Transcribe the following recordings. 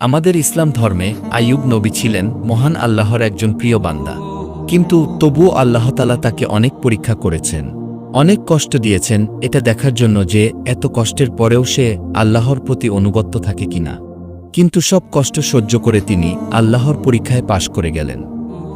আমাদের ইসলাম ধর্মে আইয়ুব নবী ছিলেন মহান আল্লাহর একজন প্রিয় বান্দা। কিন্তু তবুও আল্লাহতালা তাকে অনেক পরীক্ষা করেছেন। অনেক কষ্ট দিয়েছেন, এটা দেখার জন্য যে এত কষ্টের পরেও সে আল্লাহর প্রতি অনুগত্য থাকে কিনা। কিন্তু সব কষ্ট সহ্য করে তিনি আল্লাহর পরীক্ষায় পাশ করে গেলেন।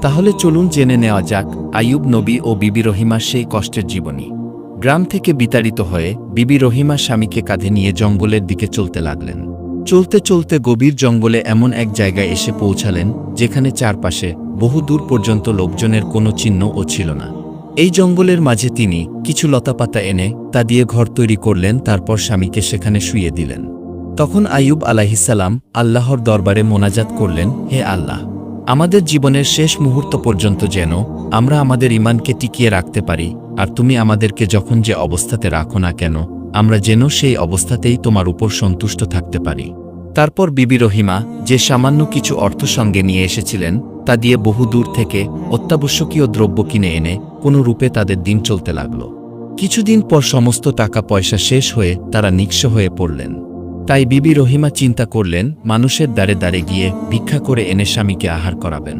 তাহলে চলুন জেনে নেওয়া যাক আইয়ুব নবী ও বিবি রহিমার সেই কষ্টের জীবনী। গ্রাম থেকে বিতাড়িত হয়ে বিবি রহিমা স্বামীকে কাঁধে নিয়ে জঙ্গলের দিকে চলতে লাগলেন। চলতে চলতে গভীর জঙ্গলে এমন এক জায়গায় এসে পৌঁছালেন, যেখানে চারপাশে বহু দূর পর্যন্ত লোকজনের কোনো চিহ্নও ছিল না। এই জঙ্গলের মাঝে তিনি কিছু লতাপাতা এনে তা দিয়ে ঘর তৈরি করলেন, তারপর স্বামীকে সেখানে শুইয়ে দিলেন। তখন আইয়ুব আলাহিসাল্লাম আল্লাহর দরবারে মোনাজাত করলেন, হে আল্লাহ, আমাদের জীবনের শেষ মুহূর্ত পর্যন্ত যেন আমরা আমাদের ইমানকে টিকিয়ে রাখতে পারি, আর তুমি আমাদেরকে যখন যে অবস্থাতে রাখো না কেন, আমরা যেন সেই অবস্থাতেই তোমার উপর সন্তুষ্ট থাকতে পারি। তারপর বিবি রহিমা যে সামান্য কিছু অর্থ সঙ্গে নিয়ে এসেছিলেন, তা দিয়ে বহু দূর থেকে অত্যাবশ্যকীয় দ্রব্য কিনে এনে কোনো রূপে তাদের দিন চলতে লাগল। কিছুদিন পর সমস্ত টাকা পয়সা শেষ হয়ে তারা নিঃস্ব হয়ে পড়লেন। তাই বিবি রহিমা চিন্তা করলেন, মানুষের দ্বারে দ্বারে গিয়ে ভিক্ষা করে এনে স্বামীকে আহার করাবেন।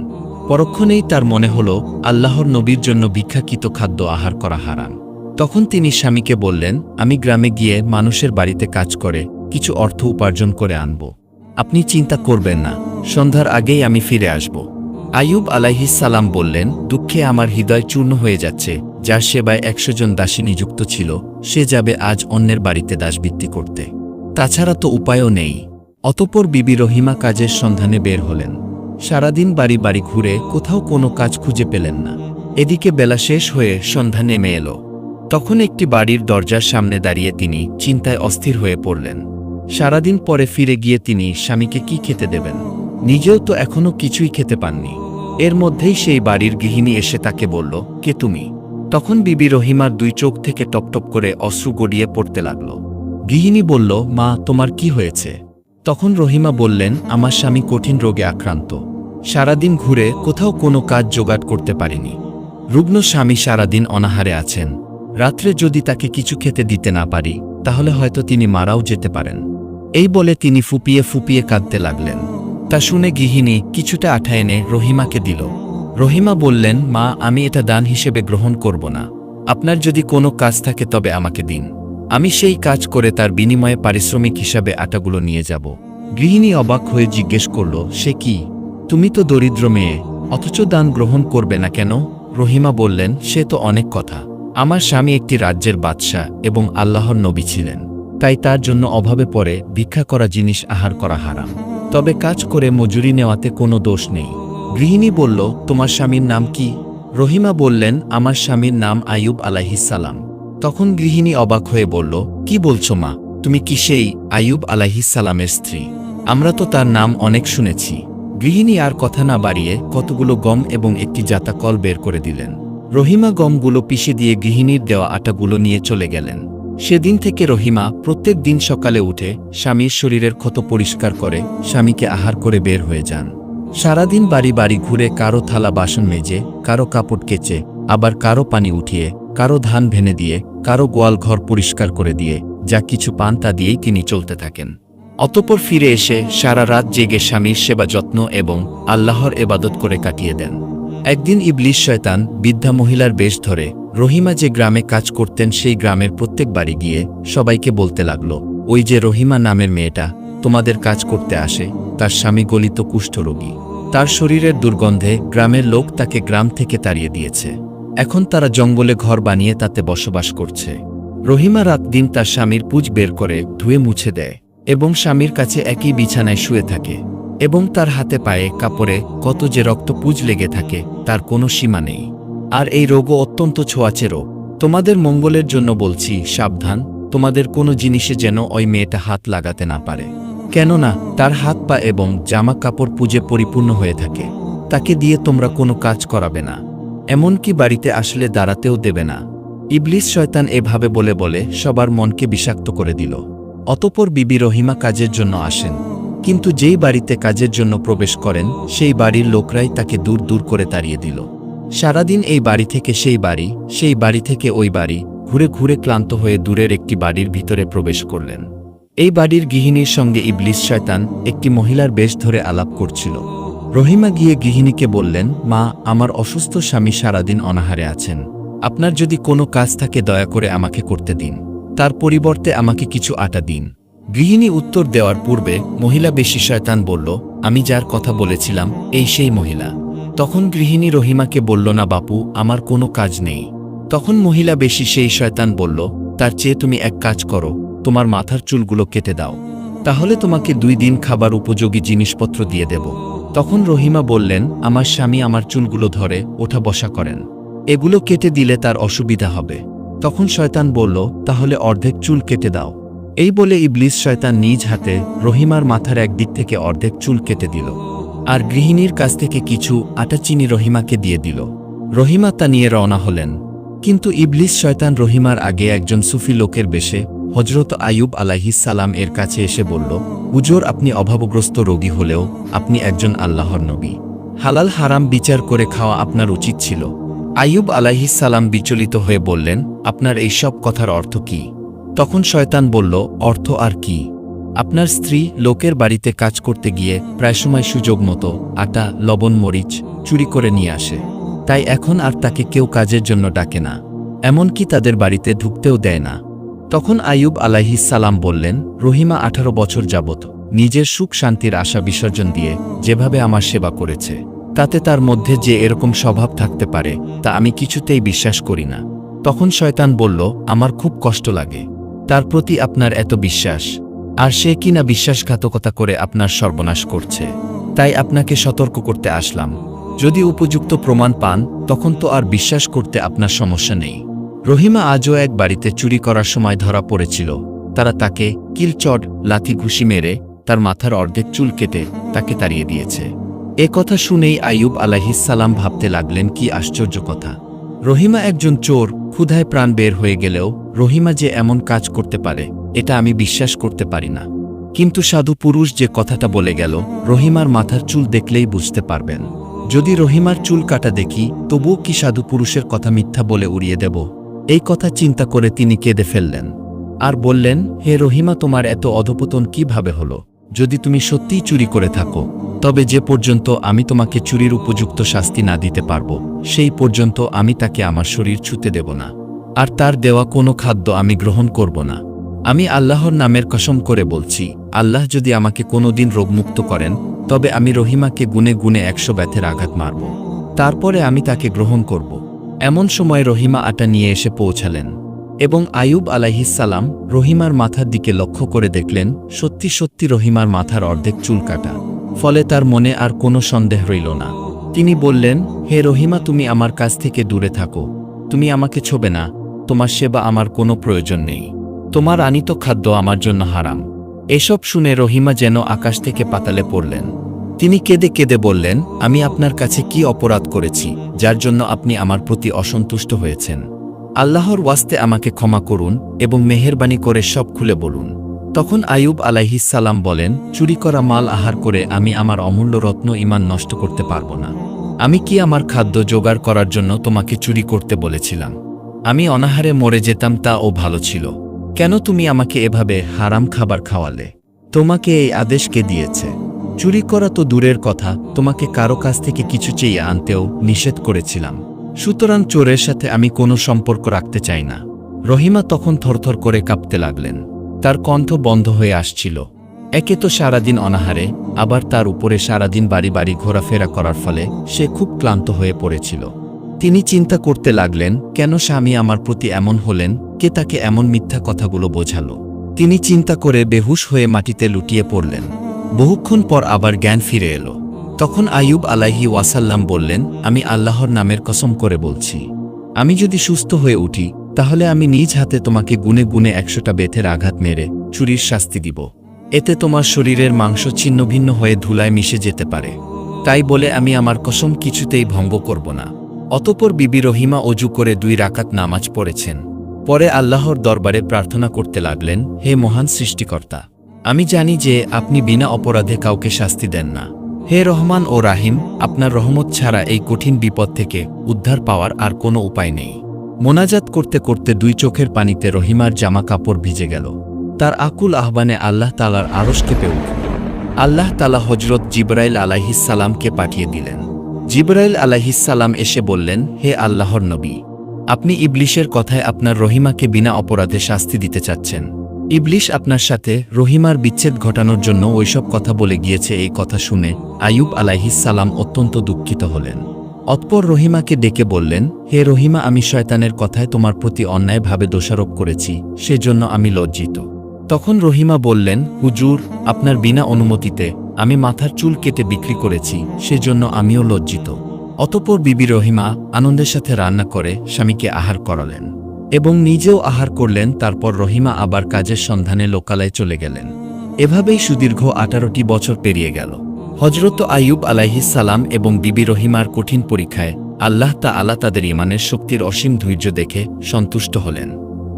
পরক্ষণেই তার মনে হল, আল্লাহর নবীর জন্য ভিক্ষাকৃত খাদ্য আহার করা হারান তখন তিনি স্বামীকে বললেন, আমি গ্রামে গিয়ে মানুষের বাড়িতে কাজ করে কিছু অর্থ উপার্জন করে আনব। আপনি চিন্তা করবেন না, সন্ধ্যার আগেই আমি ফিরে আসব। আইয়ুব আলাইহিসালাম বললেন, দুঃখে আমার হৃদয় চূর্ণ হয়ে যাচ্ছে, যার সেবায় একশো জন দাসী নিযুক্ত ছিল, সে যাবে আজ অন্যের বাড়িতে দাসবৃত্তি করতে। তাছাড়া তো উপায়ও নেই। অতপর বিবি রহিমা কাজের সন্ধানে বের হলেন। সারাদিন বাড়ি বাড়ি ঘুরে কোথাও কোনো কাজ খুঁজে পেলেন না। এদিকে বেলা শেষ হয়ে সন্ধ্যা নেমে এলো। তখন একটি বাড়ির দরজার সামনে দাঁড়িয়ে তিনি চিন্তায় অস্থির হয়ে পড়লেন। সারাদিন পরে ফিরে গিয়ে তিনি স্বামীকে কি খেতে দেবেন? নিজেও তো এখনও কিছুই খেতে পাননি। এর মধ্যেই সেই বাড়ির গৃহিণী এসে তাকে বলল, কে তুমি? তখন বিবি রহিমার দুই চোখ থেকে টপটপ করে অশ্রু গড়িয়ে পড়তে লাগল। গৃহিণী বলল, মা, তোমার কি হয়েছে? তখন রহিমা বললেন, আমার স্বামী কঠিন রোগে আক্রান্ত। সারাদিন ঘুরে কোথাও কোনো কাজ জোগাড় করতে পারিনি। রুগ্ন স্বামী সারাদিন অনাহারে আছেন। রাত্রে যদি তাকে কিছু খেতে দিতে না পারি, তাহলে হয়তো তিনি মারাও যেতে পারেন। এই বলে তিনি ফুপিয়ে ফুপিয়ে কাঁদতে লাগলেন। তা শুনে গৃহিণী কিছুটা আঠা এনে রহিমাকে দিল। রহিমা বললেন, মা, আমি এটা দান হিসেবে গ্রহণ করব না। আপনার যদি কোনো কাজ থাকে তবে আমাকে দিন। আমি সেই কাজ করে তার বিনিময়ে পারিশ্রমিক হিসাবে আটাগুলো নিয়ে যাব। গৃহিণী অবাক হয়ে জিজ্ঞেস করল, সে কি? তুমি তো দরিদ্র মেয়ে, অথচ দান গ্রহণ করবে না কেন? রহিমা বললেন, সে তো অনেক কথা। আমার স্বামী একটি রাজ্যের বাদশাহ এবং আল্লাহর নবী ছিলেন। তাই তার জন্য অভাবে পড়ে ভিক্ষা করা জিনিস আহার করা হারাম। তবে কাজ করে মজুরি নেওয়াতে কোনো দোষ নেই। গৃহিণী বলল, তোমার স্বামীর নাম কি? রহিমা বললেন, আমার স্বামীর নাম আইয়ুব আলাইহিসালাম তখন গৃহিণী অবাক হয়ে বলল, কি বলছো মা? তুমি কি সেই আইয়ুব আলাইহিসালামের স্ত্রী? আমরা তো তার নাম অনেক শুনেছি। গৃহিণী আর কথা না বাড়িয়ে কতগুলো গম এবং একটি জাতা কল বের করে দিলেন। রহিমা গমগুলো পিষে দিয়ে গৃহিণীর দেওয়া আটাগুলো নিয়ে চলে গেলেন। সেদিন থেকে রহিমা প্রত্যেক দিন সকালে উঠে স্বামীর শরীরের ক্ষত পরিষ্কার করে স্বামীকে আহার করে বের হয়ে যান। সারাদিন বাড়ি বাড়ি ঘুরে কারও থালা বাসন মেজে, কারও কাপড় কেচে, আবার কারও পানি উঠিয়ে, কারও ধান ভেনে দিয়ে, কারও গোয়াল ঘর পরিষ্কার করে দিয়ে, যা কিছু পান তা দিয়েই তিনি চলতে থাকেন। অতপর ফিরে এসে সারা রাত জেগে স্বামীর সেবা যত্ন এবং আল্লাহর এবাদত করে কাটিয়ে দেন। একদিন ইবলিশ শয়তান বৃদ্ধা মহিলার বেশ ধরে, রহিমা যে গ্রামে কাজ করতেন সেই গ্রামের প্রত্যেক বাড়ি গিয়ে সবাইকে বলতে লাগল, ওই যে রহিমা নামের মেয়েটা, তোমাদের কাজ করতে আসে, তার স্বামী গলিত কুষ্ঠরোগী তার শরীরের দুর্গন্ধে গ্রামের লোক তাকে গ্রাম থেকে তাড়িয়ে দিয়েছে। এখন তারা জঙ্গলে ঘর বানিয়ে তাতে বসবাস করছে। রহিমা রাত দিন তার স্বামীর পুজ বের করে ধুয়ে মুছে দেয় এবং স্বামীর কাছে একই বিছানায় শুয়ে থাকে। এবং তার হাতে পায়ে কাপড়ে কত যে রক্ত পুজ লেগে থাকে, তার কোনো সীমা নেই। আর এই রোগও অত্যন্ত ছোঁয়াচে রোগ তোমাদের মঙ্গলের জন্য বলছি, সাবধান, তোমাদের কোনো জিনিসে যেন ওই মেয়েটা হাত লাগাতে না পারে। কেননা, তার হাত পা এবং জামা কাপড় পুজে পরিপূর্ণ হয়ে থাকে। তাকে দিয়ে তোমরা কোনো কাজ করাবে না। এমনকি বাড়িতে আসলে দাঁড়াতেও দেবে না। ইবলিস শয়তান এভাবে বলে বলে সবার মনকে বিষাক্ত করে দিল। অতপর বিবি রহিমা কাজের জন্য আসেন। কিন্তু যেই বাড়িতে কাজের জন্য প্রবেশ করেন, সেই বাড়ির লোকরাই তাকে দূর দূর করে তাড়িয়ে দিল। সারাদিন এই বাড়ি থেকে সেই বাড়ি সেই বাড়ি থেকে ওই বাড়ি, ঘুরে ঘুরে ক্লান্ত হয়ে দূরের একটি বাড়ির ভিতরে প্রবেশ করলেন। এই বাড়ির গৃহিণীর সঙ্গে ইবলিস শয়তান একটি মহিলার বেশ ধরে আলাপ করছিল। রহিমা গিয়ে গৃহিণীকে বললেন, মা, আমার অসুস্থ স্বামী সারাদিন অনাহারে আছেন। আপনার যদি কোনো কাজ থাকে দয়া করে আমাকে করতে দিন। তার পরিবর্তে আমাকে কিছু আটা দিন। গৃহিণী উত্তর দেওয়ার পূর্বে মহিলা বেশি শয়তান বলল, আমি যার কথা বলেছিলাম, এই সেই মহিলা। তখন গৃহিণী রহিমাকে বলল, না বাপু, আমার কোনো কাজ নেই। তখন মহিলা বেশি সেই শয়তান বলল, তার চেয়ে তুমি এক কাজ করো, তোমার মাথার চুলগুলো কেটে দাও। তাহলে তোমাকে দুই দিন খাবার উপযোগী জিনিসপত্র দিয়ে দেব। তখন রহিমা বললেন, আমার স্বামী আমার চুলগুলো ধরে, ওঠা বসা করেন। এগুলো কেটে দিলে তার অসুবিধা হবে। তখন শয়তান বলল, তাহলে অর্ধেক চুল কেটে দাও। এই বলে ইবলিস শয়তান নিজ হাতে রহিমার মাথার একদিক থেকে অর্ধেক চুল কেটে দিল, আর গৃহিণীর কাছ থেকে কিছু আটা চিনি রহিমাকে দিয়ে দিল। রহিমা তা নিয়ে রওনা হলেন। কিন্তু ইবলিস শয়তান রহিমার আগে একজন সুফি লোকের বেশে হজরত আয়ুব সালাম এর কাছে এসে বলল, হুজুর, আপনি অভাবগ্রস্ত রোগী হলেও আপনি একজন আল্লাহর নবী। হালাল হারাম বিচার করে খাওয়া আপনার উচিত ছিল। আয়ুব সালাম বিচলিত হয়ে বললেন, আপনার এই সব কথার অর্থ কি? তখন শয়তান বলল, অর্থ আর কি? আপনার স্ত্রী লোকের বাড়িতে কাজ করতে গিয়ে প্রায় সময় সুযোগ মতো আটা, লবণ, মরিচ চুরি করে নিয়ে আসে। তাই এখন আর তাকে কেউ কাজের জন্য ডাকে না, এমনকি তাদের বাড়িতে ঢুকতেও দেয় না। তখন আয়ুব সালাম বললেন, রহিমা আঠারো বছর যাবত নিজের সুখ শান্তির আশা বিসর্জন দিয়ে যেভাবে আমার সেবা করেছে, তাতে তার মধ্যে যে এরকম স্বভাব থাকতে পারে, তা আমি কিছুতেই বিশ্বাস করি না। তখন শয়তান বলল, আমার খুব কষ্ট লাগে। তার প্রতি আপনার এত বিশ্বাস। আর সে কিনা বিশ্বাসঘাতকতা করে আপনার সর্বনাশ করছে। তাই আপনাকে সতর্ক করতে আসলাম। যদি উপযুক্ত প্রমাণ পান, তখন তো আর বিশ্বাস করতে আপনার সমস্যা নেই। রহিমা আজও এক বাড়িতে চুরি করার সময় ধরা পড়েছিল। তারা তাকে কিলচড লাথি ঘুষি মেরে তার মাথার অর্ধেক চুল কেটে তাকে তাড়িয়ে দিয়েছে। এ কথা শুনেই আইয়ুব আলাহিসাল্লাম ভাবতে লাগলেন, কি আশ্চর্য কথা। রহিমা একজন চোর ক্ষুধায় প্রাণ বের হয়ে গেলেও রহিমা যে এমন কাজ করতে পারে, এটা আমি বিশ্বাস করতে পারি না। কিন্তু সাধু পুরুষ যে কথাটা বলে গেল, রহিমার মাথার চুল দেখলেই বুঝতে পারবেন। যদি রহিমার চুল কাটা দেখি, তবুও কি সাধু পুরুষের কথা মিথ্যা বলে উড়িয়ে দেব? এই কথা চিন্তা করে তিনি কেঁদে ফেললেন। আর বললেন, হে রহিমা, তোমার এত অধপতন কীভাবে হলো? যদি তুমি সত্যিই চুরি করে থাকো, তবে যে পর্যন্ত আমি তোমাকে চুরির উপযুক্ত শাস্তি না দিতে পারব, সেই পর্যন্ত আমি তাকে আমার শরীর ছুতে দেব না। আর তার দেওয়া কোনো খাদ্য আমি গ্রহণ করব না। আমি আল্লাহর নামের কসম করে বলছি, আল্লাহ যদি আমাকে কোনোদিন রোগমুক্ত করেন, তবে আমি রহিমাকে গুনে গুনে একশো ব্যথের আঘাত মারব। তারপরে আমি তাকে গ্রহণ করব। এমন সময় রহিমা আটা নিয়ে এসে পৌঁছালেন। এবং আয়ুব আলাইহিসাল্লাম রহিমার মাথার দিকে লক্ষ্য করে দেখলেন, সত্যি সত্যি রহিমার মাথার অর্ধেক চুল কাটা। ফলে তার মনে আর কোনো সন্দেহ রইল না। তিনি বললেন, হে রহিমা, তুমি আমার কাছ থেকে দূরে থাকো। তুমি আমাকে ছোবে না। তোমার সেবা আমার কোনো প্রয়োজন নেই। তোমার আনিত খাদ্য আমার জন্য হারাম। এসব শুনে রহিমা যেন আকাশ থেকে পাতালে পড়লেন। তিনি কেঁদে কেঁদে বললেন, আমি আপনার কাছে কি অপরাধ করেছি, যার জন্য আপনি আমার প্রতি অসন্তুষ্ট হয়েছেন? আল্লাহর ওয়াস্তে আমাকে ক্ষমা করুন এবং মেহেরবানি করে সব খুলে বলুন। তখন আয়ুব আলাইহিসাল্লাম বলেন, চুরি করা মাল আহার করে আমি আমার অমূল্য রত্ন ইমান নষ্ট করতে পারব না। আমি কি আমার খাদ্য জোগাড় করার জন্য তোমাকে চুরি করতে বলেছিলাম? আমি অনাহারে মরে যেতাম তা ও ভালো ছিল। কেন তুমি আমাকে এভাবে হারাম খাবার খাওয়ালে? তোমাকে এই আদেশকে দিয়েছে? চুরি করা তো দূরের কথা, তোমাকে কারও কাছ থেকে কিছু চেয়ে আনতেও নিষেধ করেছিলাম। সুতরাং চোরের সাথে আমি কোনো সম্পর্ক রাখতে চাই না। রহিমা তখন থরথর করে কাঁপতে লাগলেন। তার কণ্ঠ বন্ধ হয়ে আসছিল। একে তো সারাদিন অনাহারে, আবার তার উপরে সারাদিন বাড়ি বাড়ি ঘোরাফেরা করার ফলে সে খুব ক্লান্ত হয়ে পড়েছিল। তিনি চিন্তা করতে লাগলেন, কেন স্বামী আমার প্রতি এমন হলেন, কে তাকে এমন মিথ্যা কথাগুলো বোঝাল। তিনি চিন্তা করে বেহুশ হয়ে মাটিতে লুটিয়ে পড়লেন। বহুক্ষণ পর আবার জ্ঞান ফিরে এলো। তখন আয়ুব আলাহি ওয়াসাল্লাম বললেন, আমি আল্লাহর নামের কসম করে বলছি। আমি যদি সুস্থ হয়ে উঠি, তাহলে আমি নিজ হাতে তোমাকে গুনে গুনে একশোটা বেথের আঘাত মেরে চুরির শাস্তি দিব। এতে তোমার শরীরের মাংস ছিন্ন ভিন্ন হয়ে ধুলায় মিশে যেতে পারে। তাই বলে আমি আমার কসম কিছুতেই ভঙ্গ করব না। অতপর বিবি রহিমা অজু করে দুই রাকাত নামাজ পড়েছেন। পরে আল্লাহর দরবারে প্রার্থনা করতে লাগলেন, হে মহান সৃষ্টিকর্তা, আমি জানি যে আপনি বিনা অপরাধে কাউকে শাস্তি দেন না। হে রহমান ও রাহিম, আপনার রহমত ছাড়া এই কঠিন বিপদ থেকে উদ্ধার পাওয়ার আর কোনো উপায় নেই। মোনাজাত করতে করতে দুই চোখের পানিতে রহিমার জামা কাপড় ভিজে গেল। তার আকুল আহ্বানে আল্লাহ তালার আরশ কেঁপে উঠল। আল্লাহ তালা হজরত জিব্রাইল আলাহিসাল্লামকে পাঠিয়ে দিলেন। জিব্রাইল আলাহিসাল্লাম এসে বললেন, হে আল্লাহর নবী, আপনি ইবলিশের কথায় আপনার রহিমাকে বিনা অপরাধে শাস্তি দিতে চাচ্ছেন। ইবলিশ আপনার সাথে রহিমার বিচ্ছেদ ঘটানোর জন্য ওইসব কথা বলে গিয়েছে এই কথা শুনে আয়ুব আলাইহিসাল্লাম অত্যন্ত দুঃখিত হলেন। অতপর রহিমাকে ডেকে বললেন, হে রহিমা, আমি শয়তানের কথায় তোমার প্রতি অন্যায়ভাবে দোষারোপ করেছি, সেজন্য আমি লজ্জিত। তখন রহিমা বললেন, হুজুর, আপনার বিনা অনুমতিতে আমি মাথার চুল কেটে বিক্রি করেছি, সেজন্য আমিও লজ্জিত। অতপর বিবি রহিমা আনন্দের সাথে রান্না করে স্বামীকে আহার করালেন। এবং নিজেও আহার করলেন, তারপর রহিমা আবার কাজের সন্ধানে লোকালয়ে চলে গেলেন। এভাবেই সুদীর্ঘ আঠারোটি বছর পেরিয়ে গেল। হজরত আইয়ুব আলাইহিসালাম এবং বিবি রহিমার কঠিন পরীক্ষায় আল্লাহ তা আলা তাদের ইমানের শক্তির অসীম ধৈর্য দেখে সন্তুষ্ট হলেন।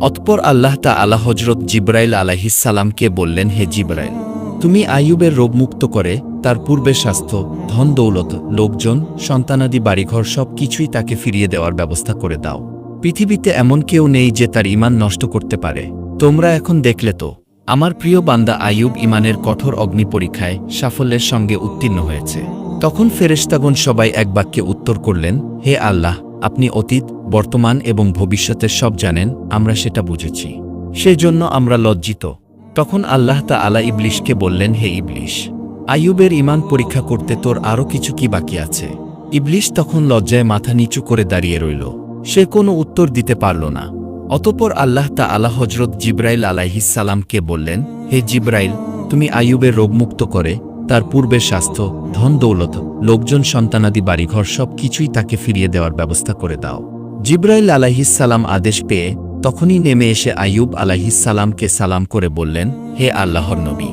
অতপর আল্লাহ তা আলা হজরত জিব্রাইল আলাইহিসালামকে বললেন, হে জিব্রাইল, তুমি আইয়ুবের রোগমুক্ত করে, তার পূর্বে স্বাস্থ্য ধন দৌলত লোকজন, সন্তানাদি বাড়িঘর সব কিছুই তাকে ফিরিয়ে দেওয়ার ব্যবস্থা করে দাও। পৃথিবীতে এমন কেউ নেই যে তার ইমান নষ্ট করতে পারে। তোমরা এখন দেখলে তো, আমার প্রিয় বান্দা আইয়ুব ইমানের কঠোর অগ্নি পরীক্ষায় সাফল্যের সঙ্গে উত্তীর্ণ হয়েছে। তখন ফেরেশতাগণ সবাই এক বাক্যে উত্তর করলেন, হে আল্লাহ, আপনি অতীত, বর্তমান এবং ভবিষ্যতের সব জানেন, আমরা সেটা বুঝেছি। সেজন্য আমরা লজ্জিত। তখন আল্লাহ তা আলা ইবলিশকে বললেন, হে ইবলিশ, আইয়ুবের ইমান পরীক্ষা করতে তোর আরও কিছু কি বাকি আছে? ইবলিশ তখন লজ্জায় মাথা নিচু করে দাঁড়িয়ে রইল। সে কোনো উত্তর দিতে পারল না। অতপর আল্লাহ তা আলা হজরত জিব্রাইল আলাইহিসালামকে বললেন, হে জিব্রাইল, তুমি আইয়ুবের রোগমুক্ত করে, তার পূর্বের স্বাস্থ্য, ধন দৌলত, লোকজন, সন্তানাদি, বাড়িঘর সব কিছুই তাকে ফিরিয়ে দেওয়ার ব্যবস্থা করে দাও। জিব্রাইল আলাইহিসালাম আদেশ পেয়ে তখনই নেমে এসে আইয়ুব আলাইহিসালামকে সালাম করে বললেন, হে আল্লাহর নবী,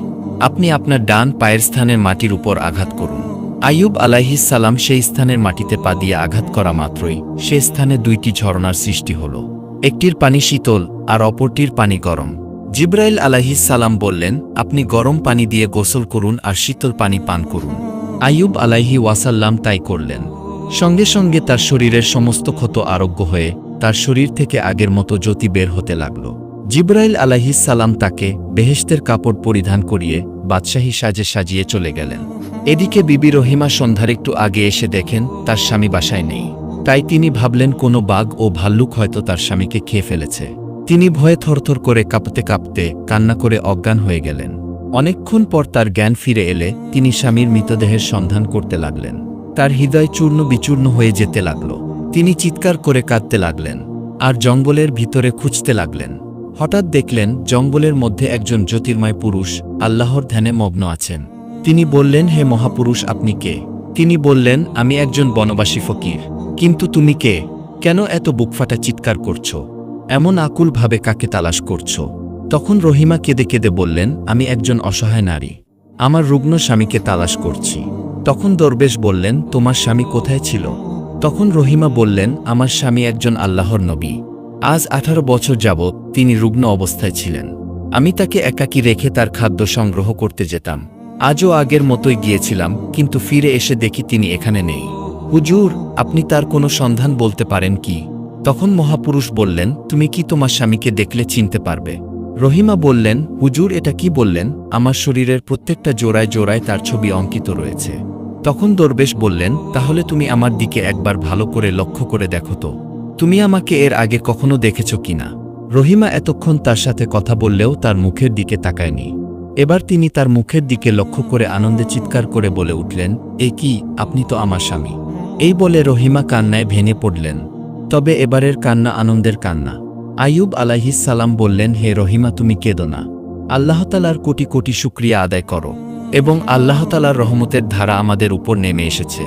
আপনি আপনার ডান পায়ের স্থানের মাটির উপর আঘাত করুন। আইয়ুব আলাইহিসালাম সেই স্থানের মাটিতে পা দিয়ে আঘাত করা মাত্রই সে স্থানে দুইটি ঝরনার সৃষ্টি হল। একটির পানি শীতল আর অপরটির পানি গরম। জিব্রাইল আলাইহিসালাম বললেন, আপনি গরম পানি দিয়ে গোসল করুন আর শীতল পানি পান করুন। আইয়ুব আলাইহি ওয়াসাল্লাম তাই করলেন। সঙ্গে সঙ্গে তার শরীরের সমস্ত ক্ষত আরোগ্য হয়ে তার শরীর থেকে আগের মতো জ্যোতি বের হতে লাগল। জিব্রাইল সালাম তাকে বেহেশতের কাপড় পরিধান করিয়ে বাদশাহী সাজে সাজিয়ে চলে গেলেন। এদিকে বিবি রহিমা সন্ধ্যার একটু আগে এসে দেখেন, তার স্বামী বাসায় নেই। তাই তিনি ভাবলেন, কোনো বাঘ ও ভাল্লুক হয়তো তার স্বামীকে খেয়ে ফেলেছে। তিনি ভয়ে থরথর করে কাঁপতে কাঁপতে কান্না করে অজ্ঞান হয়ে গেলেন। অনেকক্ষণ পর তার জ্ঞান ফিরে এলে তিনি স্বামীর মৃতদেহের সন্ধান করতে লাগলেন। তার হৃদয় চূর্ণ বিচূর্ণ হয়ে যেতে লাগল। তিনি চিৎকার করে কাঁদতে লাগলেন আর জঙ্গলের ভিতরে খুঁজতে লাগলেন। হঠাৎ দেখলেন জঙ্গলের মধ্যে একজন জ্যোতির্ময় পুরুষ, আল্লাহর ধ্যানে মগ্ন আছেন। তিনি বললেন, হে মহাপুরুষ, আপনি কে? তিনি বললেন, আমি একজন বনবাসী ফকির। কিন্তু তুমি কে? কেন এত বুকফাটা চিৎকার করছ? এমন আকুলভাবে কাকে তালাশ করছ? তখন রহিমা কেঁদে কেঁদে বললেন, আমি একজন অসহায় নারী। আমার রুগ্ন স্বামীকে তালাশ করছি। তখন দরবেশ বললেন, তোমার স্বামী কোথায় ছিল? তখন রহিমা বললেন, আমার স্বামী একজন আল্লাহর নবী। আজ আঠারো বছর যাবৎ তিনি রুগ্ন অবস্থায় ছিলেন। আমি তাকে একাকী রেখে তার খাদ্য সংগ্রহ করতে যেতাম। আজও আগের মতোই গিয়েছিলাম, কিন্তু ফিরে এসে দেখি তিনি এখানে নেই। হুজুর, আপনি তার কোনো সন্ধান বলতে পারেন কি? তখন মহাপুরুষ বললেন, তুমি কি তোমার স্বামীকে দেখলে চিনতে পারবে? রহিমা বললেন, হুজুর, এটা কি বললেন? আমার শরীরের প্রত্যেকটা জোড়ায় জোড়ায় তার ছবি অঙ্কিত রয়েছে। তখন দরবেশ বললেন, তাহলে তুমি আমার দিকে একবার ভালো করে লক্ষ্য করে দেখো তো। তুমি আমাকে এর আগে কখনো দেখেছ কিনা রহিমা এতক্ষণ তার সাথে কথা বললেও তার মুখের দিকে তাকায়নি। এবার তিনি তার মুখের দিকে লক্ষ্য করে আনন্দে চিৎকার করে বলে উঠলেন, এ কি, আপনি তো আমার স্বামী। এই বলে রহিমা কান্নায় ভেঙে পড়লেন। তবে এবারের কান্না আনন্দের কান্না। আইয়ুব সালাম বললেন, হে রহিমা, তুমি কেঁদো না। আল্লাহতালার কোটি কোটি শুক্রিয়া আদায় করো এবং আল্লাহতালার রহমতের ধারা আমাদের উপর নেমে এসেছে।